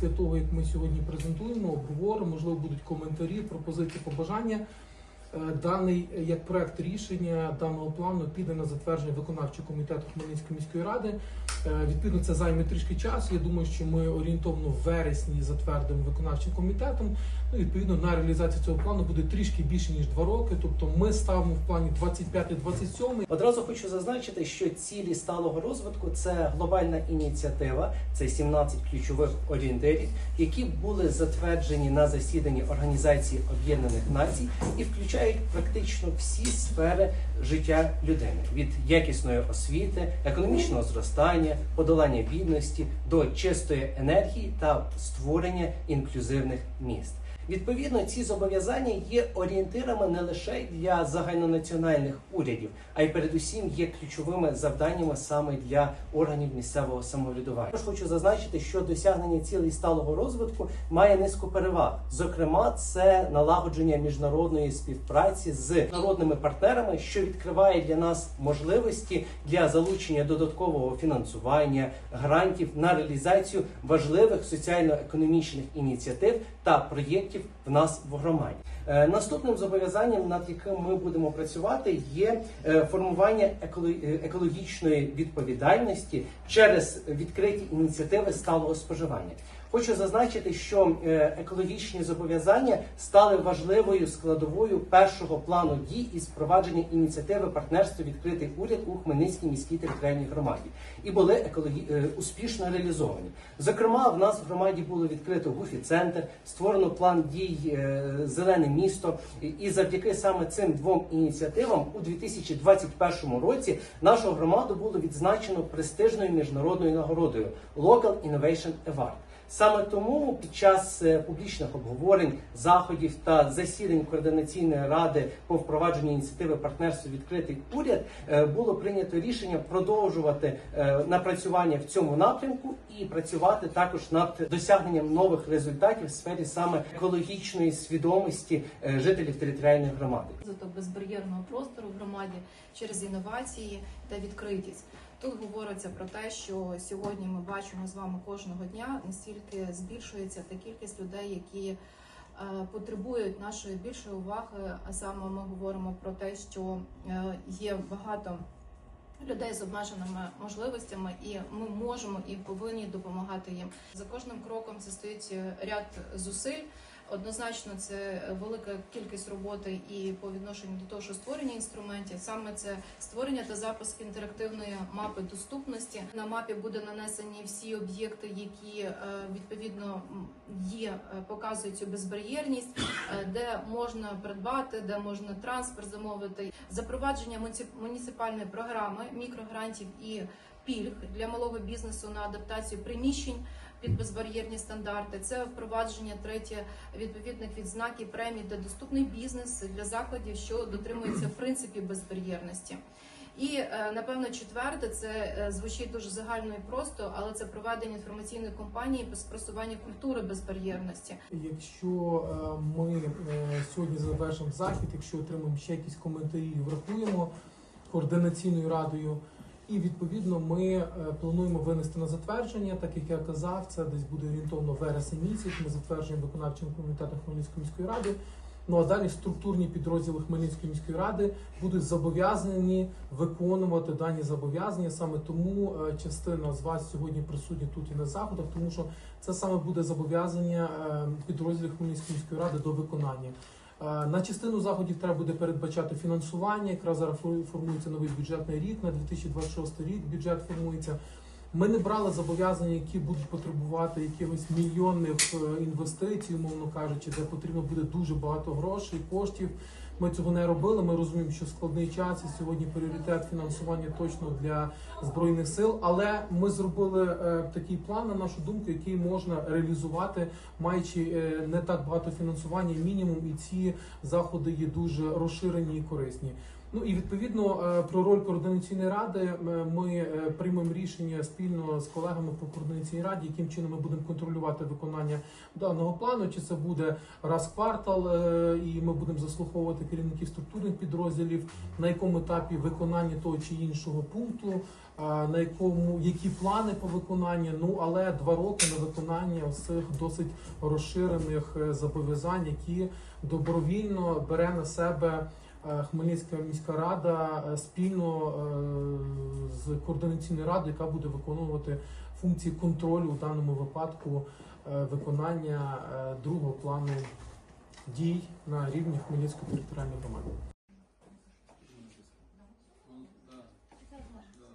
після того, як ми сьогодні презентуємо, обговоримо, можливо, будуть коментарі, пропозиції, побажання. Е, Даний е, як проект рішення даного плану піде на затвердження виконавчого комітету Хмельницької міської ради. Е, Відповідно, це займе трішки часу. Я думаю, що ми орієнтовно в вересні затвердимо виконавчим комітетом. Ну, відповідно, на реалізацію цього плану буде трішки більше ніж два роки. Тобто, ми ставимо в плані 25-27 Одразу хочу зазначити, що цілі сталого розвитку це глобальна ініціатива, це 17 ключових орієнтирів, які були затверджені на засіданні Організації Об'єднаних Націй і включають практично всі сфери життя людини від якісної освіти, економічного зростання, подолання бідності до чистої енергії та створення інклюзивних міст. Відповідно, ці зобов'язання є орієнтирами не лише для загальнонаціональних урядів, а й передусім є ключовими завданнями саме для органів місцевого самоврядування. Також хочу зазначити, що досягнення цілей сталого розвитку має низку переваг. Зокрема, це налагодження міжнародної співпраці з народними партнерами, що відкриває для нас можливості для залучення додаткового фінансування, грантів на реалізацію важливих соціально-економічних ініціатив та проєктів в нас в громаді. Е, Наступним зобов'язанням, над яким ми будемо працювати, є е, формування е, екологічної відповідальності через відкриті ініціативи сталого споживання. Хочу зазначити, що е, екологічні зобов'язання стали важливою складовою першого плану дій із впровадження ініціативи партнерство відкритий уряд у Хмельницькій міській територіальній громаді і були екологі... е, успішно реалізовані. Зокрема, в нас в громаді було відкрито гуфі центр, створено план дій е, Зелене місто. І завдяки саме цим двом ініціативам у 2021 році нашу громаду було відзначено престижною міжнародною нагородою Local Innovation Award. Саме тому під час е, публічних обговорень, заходів та засідань координаційної ради по впровадженню ініціативи партнерство відкритий уряд е, було прийнято рішення продовжувати е, напрацювання в цьому напрямку і працювати також над досягненням нових результатів в сфері саме екологічної свідомості жителів територіальної громади. розвиток безбар'єрного простору в громаді через інновації та відкритість. Тут говориться про те, що сьогодні ми бачимо з вами кожного дня настільки збільшується та кількість людей, які е, потребують нашої більшої уваги. А саме ми говоримо про те, що е, є багато людей з обмеженими можливостями, і ми можемо і повинні допомагати їм. За кожним кроком це стоїть ряд зусиль. Однозначно, це велика кількість роботи і по відношенню до того, що створення інструментів, саме це створення та запуск інтерактивної мапи доступності. На мапі буде нанесені всі об'єкти, які е, відповідно є, е, показують цю безбар'єрність, е, де можна придбати, де можна транспорт замовити, запровадження муніци- муніципальної програми мікрогрантів і пільг для малого бізнесу на адаптацію приміщень під безбар'єрні стандарти. Це впровадження третє відповідних відзнак і премій, де доступний бізнес для закладів, що дотримуються принципів безбар'єрності. І е, напевно четверте, це е, звучить дуже загально і просто, але це проведення інформаційної кампанії по спростуванню культури безбар'єрності. Якщо е, ми сьогодні завершимо захід, якщо отримаємо ще якісь коментарі, врахуємо координаційною радою. І відповідно ми е, плануємо винести на затвердження, так як я казав, це десь буде орієнтовно вересень місяць. Ми затверджуємо виконавчим комітетом Хмельницької міської ради. Ну а далі структурні підрозділи Хмельницької міської ради будуть зобов'язані виконувати дані зобов'язання. Саме тому е, частина з вас сьогодні присутні тут і на заходах, тому що це саме буде зобов'язання е, підрозділів Хмельницької міської ради до виконання. Е, На частину заходів треба буде передбачати фінансування. Якраз зараз формується новий бюджетний рік на 2026 рік. Бюджет формується. Ми не брали зобов'язання, які будуть потребувати якихось мільйонних е, інвестицій, умовно кажучи, де потрібно буде дуже багато грошей, коштів. Ми цього не робили. Ми розуміємо, що складний час і сьогодні пріоритет фінансування точно для збройних сил. Але ми зробили е, такий план, на нашу думку, який можна реалізувати, маючи е, не так багато фінансування, мінімум, і ці заходи є дуже розширені і корисні. Ну і відповідно е, про роль координаційної ради ми е, приймемо рішення спільно з колегами по координаційній раді, яким чином ми будемо контролювати виконання даного плану. Чи це буде раз в квартал, е, і ми будемо заслуховувати керівників структурних підрозділів, на якому етапі виконання того чи іншого пункту, на якому які плани по виконанню. Ну але два роки на виконання цих досить розширених зобов'язань, які добровільно бере на себе. Е, Хмельницька міська рада е, спільно е, з координаційною радою, яка буде виконувати функції контролю у даному випадку виконання другого плану дій на рівні Хмельницької територіальної громади.